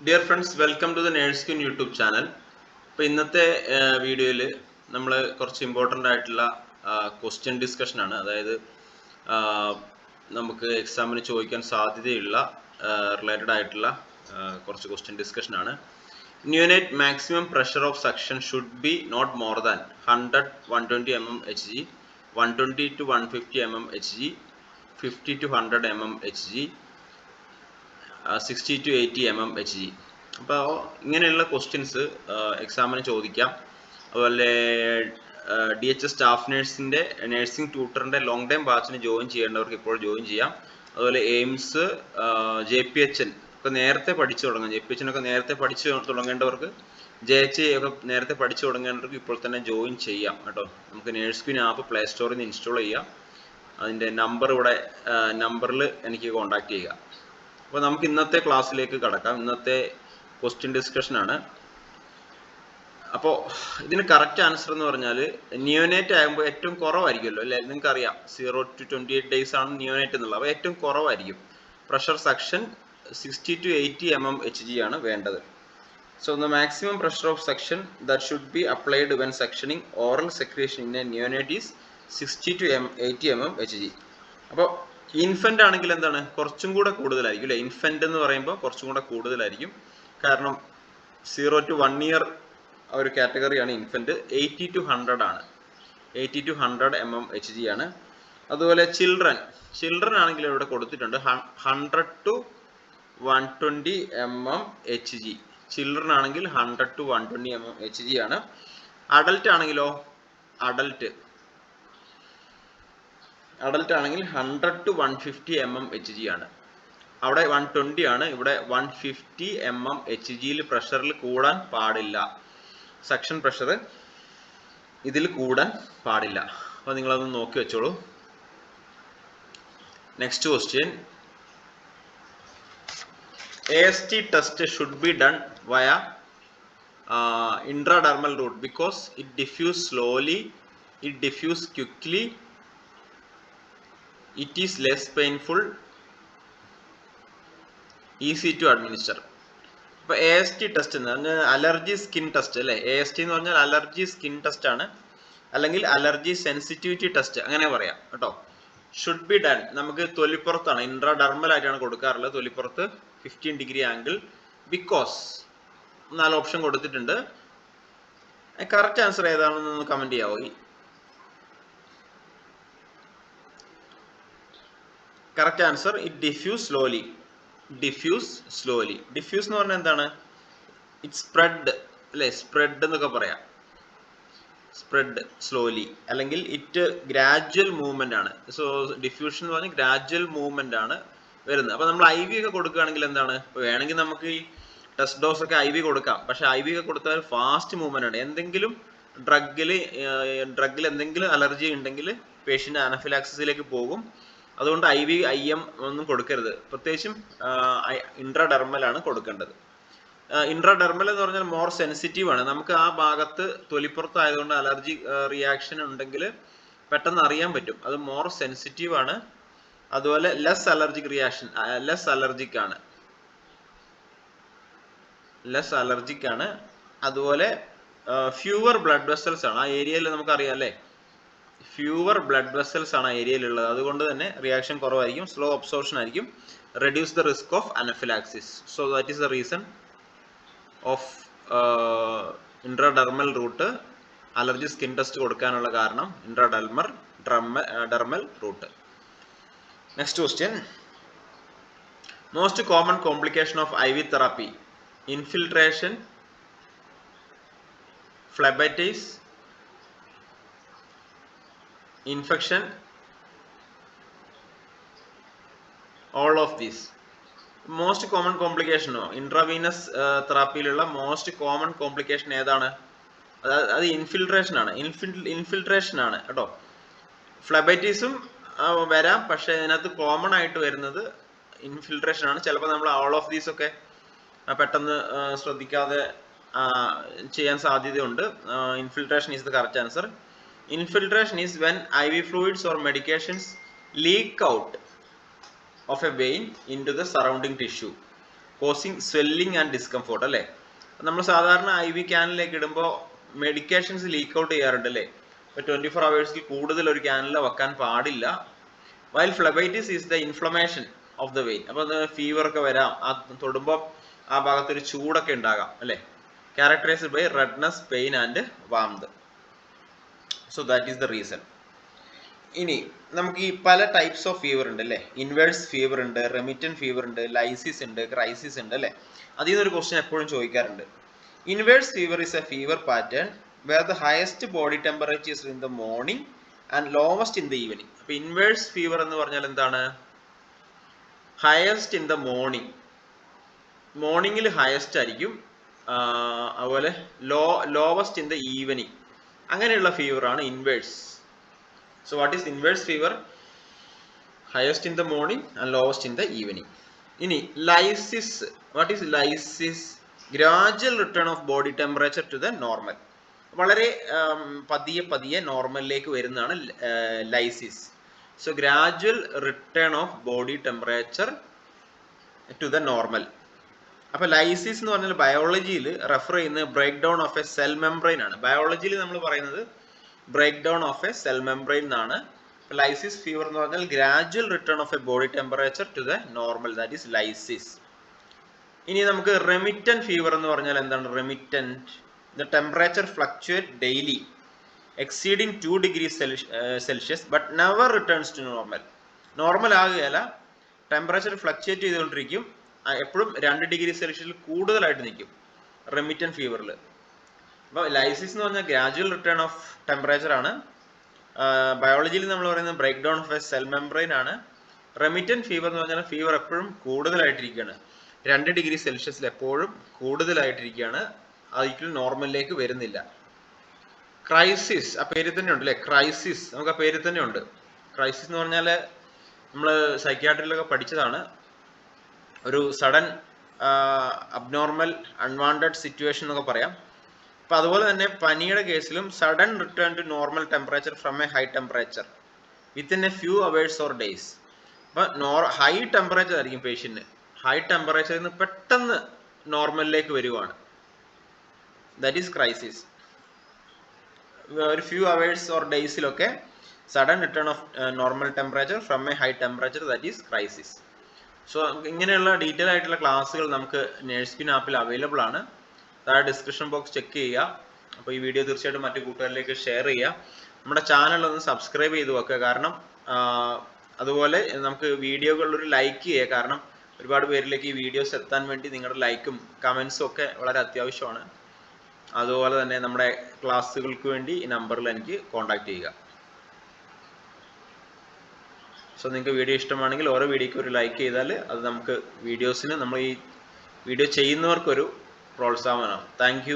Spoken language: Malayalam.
Dear friends welcome to the nurse queen YouTube channel അപ്പോൾ ഇന്നത്തെ വീഡിയോയിൽ നമ്മൾ കുറച്ച് ഇമ്പോർട്ടന്റ് ആയിട്ടുള്ള ക്വസ്റ്റ്യൻ ഡിസ്കഷനാണ് അതായത് നമുക്ക് എക്സാമിന് ചോദിക്കാൻ സാധ്യതയുള്ള റിലേറ്റഡ് ആയിട്ടുള്ള കുറച്ച് question ഡിസ്കഷനാണ് neonate maximum pressure of suction should be not more than hundred one twenty M M H G one twenty to one fifty M M H G fifty to hundred M M H G sixty to eighty M M H G അപ്പോൾ ഇങ്ങനെയുള്ള ക്വസ്റ്റ്യൻസ് എക്സാമിന് ചോദിക്കാം. അതുപോലെ ഡി എച്ച് എസ് സ്റ്റാഫ് നേഴ്സിന്റെ നേഴ്സിംഗ് ട്യൂട്ടറിന്റെ ലോങ് ടൈം ബാച്ചിന് ജോയിൻ ചെയ്യേണ്ടവർക്ക് ഇപ്പോൾ ജോയിൻ ചെയ്യാം. അതുപോലെ AIIMS J P H N ഒക്കെ നേരത്തെ പഠിച്ചു തുടങ്ങാം. ജെ പി എച്ച് ഒക്കെ നേരത്തെ പഠിച്ചു തുടങ്ങേണ്ടവർക്ക് ജെ എച്ച് ഒക്കെ നേരത്തെ പഠിച്ചു തുടങ്ങേണ്ടവർക്ക് ഇപ്പോൾ തന്നെ ജോയിൻ ചെയ്യാം കേട്ടോ. നമുക്ക് നേഴ്സ് ക്വീൻ ആപ്പ് പ്ലേ സ്റ്റോറിൽ നിന്ന് ഇൻസ്റ്റാൾ ചെയ്യാം. അതിന്റെ നമ്പർ ഇവിടെ നമ്പറിൽ എനിക്ക് കോൺടാക്ട് ചെയ്യുക. അപ്പോൾ നമുക്ക് ഇന്നത്തെ ക്ലാസ്സിലേക്ക് കടക്കാം. ഇന്നത്തെ ക്വസ്റ്റ്യൻ ഡിസ്കഷൻ ആണ്. അപ്പോൾ ഇതിന് കറക്റ്റ് ആൻസർ എന്ന് പറഞ്ഞാൽ നിയോനേറ്റ് ആകുമ്പോൾ ഏറ്റവും കുറവായിരിക്കുമല്ലോ അല്ലേ? നിങ്ങൾക്ക് അറിയാം zero to twenty eight days ആണ് നിയോനേറ്റ് എന്നുള്ളത്. അപ്പോൾ ഏറ്റവും കുറവായിരിക്കും. Pressure suction sixty to eighty M M H G ആണ് വേണ്ടത്. So the maximum pressure of suction that should be applied when suctioning oral secretion in a neonate is sixty to M eighty M M H G അപ്പോൾ ഇൻഫന്റ് ആണെങ്കിൽ എന്താണ്? കുറച്ചും കൂടെ കൂടുതലായിരിക്കും അല്ലെ? ഇൻഫന്റ് എന്ന് പറയുമ്പോൾ കുറച്ചും കൂടെ കൂടുതലായിരിക്കും. കാരണം സീറോ ടു വൺ ഇയർ ഒരു കാറ്റഗറിയാണ് ഇൻഫന്റ് എയ്റ്റി ടു ഹൺഡ്രഡ് ആണ്. Eighty to hundred M M H G ആണ്. അതുപോലെ ചിൽഡ്രൻ ചിൽഡ്രൻ ആണെങ്കിൽ ഇവിടെ കൊടുത്തിട്ടുണ്ട് hundred to one twenty M M H G children ആണെങ്കിൽ hundred to one twenty M M H G ആണ്. അഡൽട്ട് ആണെങ്കിലോ? അഡൽട്ട് അഡൽട്ട് ആണെങ്കിൽ hundred to one fifty M M H G ആണ്. അവിടെ വൺ ട്വന്റി ആണ്. ഇവിടെ one fifty M M H ജിയിൽ പ്രഷറിൽ കൂടാൻ പാടില്ല. സെക്ഷൻ പ്രഷർ ഇതിൽ കൂടാൻ പാടില്ല. അപ്പോൾ നിങ്ങളതൊന്ന് നോക്കി വെച്ചോളൂ. Next question A S T test should be done via intradermal route because it diffuse slowly it diffuse quickly it is less painful easy to administer. അപ്പൊ എ എസ് ടി ടെസ്റ്റ് എന്ന് പറഞ്ഞാൽ അലർജി സ്കിൻ ടെസ്റ്റ് അല്ലെ? എ എസ് ടി എന്ന് പറഞ്ഞാൽ അലർജി സ്കിൻ ടെസ്റ്റ് ആണ്. അല്ലെങ്കിൽ അലർജി സെൻസിറ്റിവിറ്റി ടെസ്റ്റ് അങ്ങനെ പറയാം കേട്ടോ. ഷുഡ് ബി ഡൺ നമുക്ക് തൊലിപ്പുറത്താണ് ഇൻട്രാഡർമൽ ആയിട്ടാണ് കൊടുക്കാറുള്ളത് തൊലിപ്പുറത്ത് ഫിഫ്റ്റീൻ ഡിഗ്രി ആംഗിൾ ബിക്കോസ് നാല് ഓപ്ഷൻ കൊടുത്തിട്ടുണ്ട്. കറക്റ്റ് ആൻസർ ഏതാണെന്ന് comment ചെയ്യാവോ? Correct answer it diffuse slowly diffuse slowly diffuse എന്ന് പറഞ്ഞാൽ എന്താണ്? ഇറ്റ് സ്പ്രെഡ് അല്ലെ? സ്പ്രെഡ് എന്നൊക്കെ പറയാം. സ്പ്രെഡ് സ്ലോലി അല്ലെങ്കിൽ ഇറ്റ് ഗ്രാജ്വൽ മൂവ്മെന്റ് ആണ്. സോ ഡിഫ്യൂഷൻ എന്ന് പറഞ്ഞാൽ ഗ്രാജ്വൽ മൂവ്മെന്റ് ആണ് വരുന്നത്. അപ്പൊ നമ്മൾ ഐ വി ഒക്കെ കൊടുക്കുകയാണെങ്കിൽ എന്താണ്? വേണമെങ്കിൽ നമുക്ക് ഈ ടെസ്റ്റ് ഡോസ് ഒക്കെ ഐ വി കൊടുക്കാം. പക്ഷെ ഐ വി ഒക്കെ കൊടുത്താൽ ഫാസ്റ്റ് മൂവ്മെന്റ് ആണ്. എന്തെങ്കിലും ഡ്രഗിൽ ഡ്രഗിൽ എന്തെങ്കിലും അലർജി ഉണ്ടെങ്കിൽ പേഷ്യന്റ് അനഫിലാക്സിസിലേക്ക് പോകും. അതുകൊണ്ട് ഐ വി ഐ എം ഒന്നും കൊടുക്കരുത്. പ്രത്യേകിച്ചും ഇൻട്രാഡെർമൽ ആണ് കൊടുക്കേണ്ടത്. ഇൻട്രാഡെർമൽ എന്ന് പറഞ്ഞാൽ മോർ സെൻസിറ്റീവ് ആണ്. നമുക്ക് ആ ഭാഗത്ത് തൊലിപ്പുറത്തായതുകൊണ്ട് അലർജി റിയാക്ഷൻ ഉണ്ടെങ്കിൽ പെട്ടെന്ന് അറിയാൻ പറ്റും. അത് മോർ സെൻസിറ്റീവ് ആണ്. അതുപോലെ less allergic reaction less allergic ആണ്. ലെസ് അലർജിക് ആണ്. അതുപോലെ ഫ്യൂവർ ബ്ലഡ് വെസൽസ് ആണ്. ആ ഏരിയയിൽ നമുക്കറിയാം അല്ലേ? ഫ്യൂവർ ബ്ലഡ് വെസൽസ് ആണ് ഏരിയയിലുള്ളത് അതുകൊണ്ട് തന്നെ റിയാക്ഷൻ കുറവായിരിക്കും സ്ലോ അബ്സോർപ്ഷൻ ആയിരിക്കും reduce the risk of anaphylaxis so that is the reason of intradermal route allergy skin test കൊടുക്കാനുള്ള കാരണം intradermal drama dermal route next question most common complication of I V therapy infiltration phlebitis infection all of these most common കോംപ്ലിക്കേഷനോ intravenous തെറാപ്പിയിലുള്ള മോസ്റ്റ് കോമൺ കോംപ്ലിക്കേഷൻ ഏതാണ്? അത് ഇൻഫിൽട്രേഷൻ ആണ്. ഇൻഫിൽ ഇൻഫിൽട്രേഷൻ ആണ് കേട്ടോ? ഫ്ലബൈറ്റീസും വരാം. പക്ഷെ അതിനകത്ത് കോമൺ ആയിട്ട് വരുന്നത് ഇൻഫിൽട്രേഷൻ ആണ്. ചിലപ്പോൾ നമ്മൾ ഓൾ ഓഫ് ദീസ് ഒക്കെ പെട്ടെന്ന് ശ്രദ്ധിക്കാതെ ചെയ്യാൻ സാധ്യതയുണ്ട്. Infiltration is the correct answer infiltration is when IV fluids or medications leak out of a vein into the surrounding tissue, causing swelling and discomfort. അല്ലേ? നമ്മൾ സാധാരണ ഐ വി ക്യാനിലേക്ക് ഇടുമ്പോൾ മെഡിക്കേഷൻസ് ലീക്ക് ഔട്ട് ചെയ്യാറുണ്ട് അല്ലേ? ഇപ്പോൾ ട്വന്റി ഫോർ അവേഴ്സിൽ കൂടുതൽ ഒരു ക്യാനിൽ വെക്കാൻ പാടില്ല. While phlebitis is the inflammation of the vein അപ്പോൾ ഫീവർ ഒക്കെ വരാം ആ തൊടുമ്പോൾ ആ ഭാഗത്തൊരു ചൂടൊക്കെ ഉണ്ടാകാം അല്ലേ? Characterized by redness pain and warmth so that is the reason ഇനി നമുക്ക് ഈ പല ടൈപ്സ് ഓഫ് ഫീവർ ഉണ്ട് അല്ലേ? ഇൻവേഴ്സ് ഫീവർ ഉണ്ട് റെമിറ്റൻ ഫീവർ ഉണ്ട് ലൈസിസ് ഉണ്ട് ക്രൈസിസ് ഉണ്ട് അല്ലേ? അതിൽ നിന്നൊരു ക്വസ്റ്റ്യൻ എപ്പോഴും ചോദിക്കാറുണ്ട്. Inverse fever is a fever pattern where the highest body temperatures in the morning and lowest in the evening അപ്പൊ ഇൻവേഴ്സ് ഫീവർ എന്ന് പറഞ്ഞാൽ എന്താണ്? ഹയസ്റ്റ് ഇൻ ദ മോർണിംഗ് മോർണിംഗിൽ ഹയസ്റ്റ് ആയിരിക്കും. അതുപോലെ low lowest in the evening അങ്ങനെയുള്ള ഫീവർ ആണ് inverse so what is inverse fever highest in the morning and lowest in the evening ഇനി lysis what is lysis gradual return of body temperature to the normal വളരെ പതിയെ പതിയെ നോർമലിലേക്ക് വരുന്നതാണ് lysis so gradual return of body temperature to the normal അപ്പൊ ലൈസിസ് എന്ന് പറഞ്ഞാൽ ബയോളജിയിൽ റെഫർ ചെയ്യുന്ന break down of a cell membrane ആണ്. ബയോളജിയിൽ നമ്മൾ പറയുന്നത് break down of a cell membrane എന്നാണ് ലൈസിസ് ഫീവർ എന്ന് പറഞ്ഞാൽ gradual return of a body temperature to the normal that is lysis ഇനി നമുക്ക് റെമിറ്റൻ ഫീവർ എന്ന് പറഞ്ഞാൽ എന്താണ്? Remittent the temperature fluctuate daily exceeding two degree Celsius but never returns to normal normal ആകുകയല്ല temperature fluctuate ചെയ്തുകൊണ്ടിരിക്കും എപ്പോഴും രണ്ട് ഡിഗ്രി സെൽഷ്യസിൽ കൂടുതലായിട്ട് നിൽക്കും. റെമിറ്റൻ ഫീവറിൽ അപ്പോൾ ലൈസിസ് എന്ന് പറഞ്ഞാൽ ഗ്രാജുവൽ റിട്ടേൺ ഓഫ് ടെമ്പറേച്ചർ ആണ്. ബയോളജിയിൽ നമ്മൾ പറയുന്നത് break down of a cell membrane ആണ്. റെമിറ്റൻ ഫീവർ എന്ന് പറഞ്ഞാൽ ഫീവർ എപ്പോഴും കൂടുതലായിട്ടിരിക്കുകയാണ്. രണ്ട് ഡിഗ്രി സെൽഷ്യസിൽ എപ്പോഴും കൂടുതലായിട്ടിരിക്കുകയാണ്. ഒരിക്കലും നോർമലിലേക്ക് വരുന്നില്ല. ക്രൈസിസ് ആ പേര് തന്നെ ഉണ്ട് അല്ലേ ക്രൈസിസ് നമുക്ക് ആ പേര് തന്നെ ഉണ്ട്. ക്രൈസിസ് എന്ന് പറഞ്ഞാൽ നമ്മൾ സൈക്യാട്രിയിലൊക്കെ പഠിച്ചതാണ്. ഒരു സഡൻ അബ്നോർമൽ അൺവാണ്ടഡ് സിറ്റുവേഷൻ എന്നൊക്കെ പറയാം. അപ്പൊ അതുപോലെ തന്നെ പനിയുടെ കേസിലും sudden return to normal temperature from a high temperature within a few hours or days അപ്പൊ നോർ ഹൈ ടെമ്പറേച്ചർ ആയിരിക്കും പേഷ്യന്റിന് ഹൈ ടെമ്പറേച്ചറിൽ നിന്ന് പെട്ടെന്ന് നോർമലിലേക്ക് വരുവാണ്. ദാറ്റ് ഈസ് ക്രൈസിസ് ഒരു few hours or ഡേയ്സിലൊക്കെ sudden return of normal temperature from a high temperature that is crisis so ഇങ്ങനെയുള്ള ഡീറ്റെയിൽ ആയിട്ടുള്ള ക്ലാസ്സുകൾ നമുക്ക് നേഴ്സ്പിൻ ആപ്പിൽ അവൈലബിൾ ആണ്. താഴെ ഡിസ്ക്രിപ്ഷൻ ബോക്സ് ചെക്ക് ചെയ്യുക. അപ്പോൾ ഈ വീഡിയോ തീർച്ചയായിട്ടും മറ്റു കൂട്ടുകാരിലേക്ക് ഷെയർ ചെയ്യുക. നമ്മുടെ ചാനൽ ഒന്ന് സബ്സ്ക്രൈബ് ചെയ്ത് വെക്കുക. കാരണം അതുപോലെ നമുക്ക് വീഡിയോകളിൽ ഒരു ലൈക്ക് ചെയ്യുക. കാരണം ഒരുപാട് പേരിലേക്ക് ഈ വീഡിയോസ് എത്താൻ വേണ്ടി നിങ്ങളുടെ ലൈക്കും കമൻസും ഒക്കെ വളരെ അത്യാവശ്യമാണ്. അതുപോലെ തന്നെ നമ്മുടെ ക്ലാസ്സുകൾക്ക് വേണ്ടി ഈ നമ്പറിൽ എനിക്ക് കോൺടാക്ട് ചെയ്യുക. സോ നിങ്ങൾക്ക് വീഡിയോ ഇഷ്ടമാണെങ്കിൽ ഓരോ വീഡിയോയ്ക്ക് ഒരു ലൈക്ക് ചെയ്താൽ അത് നമുക്ക് വീഡിയോസിന് നമ്മൾ ഈ വീഡിയോ ചെയ്യുന്നവർക്കൊരു പ്രോത്സാഹനമാണ്. താങ്ക്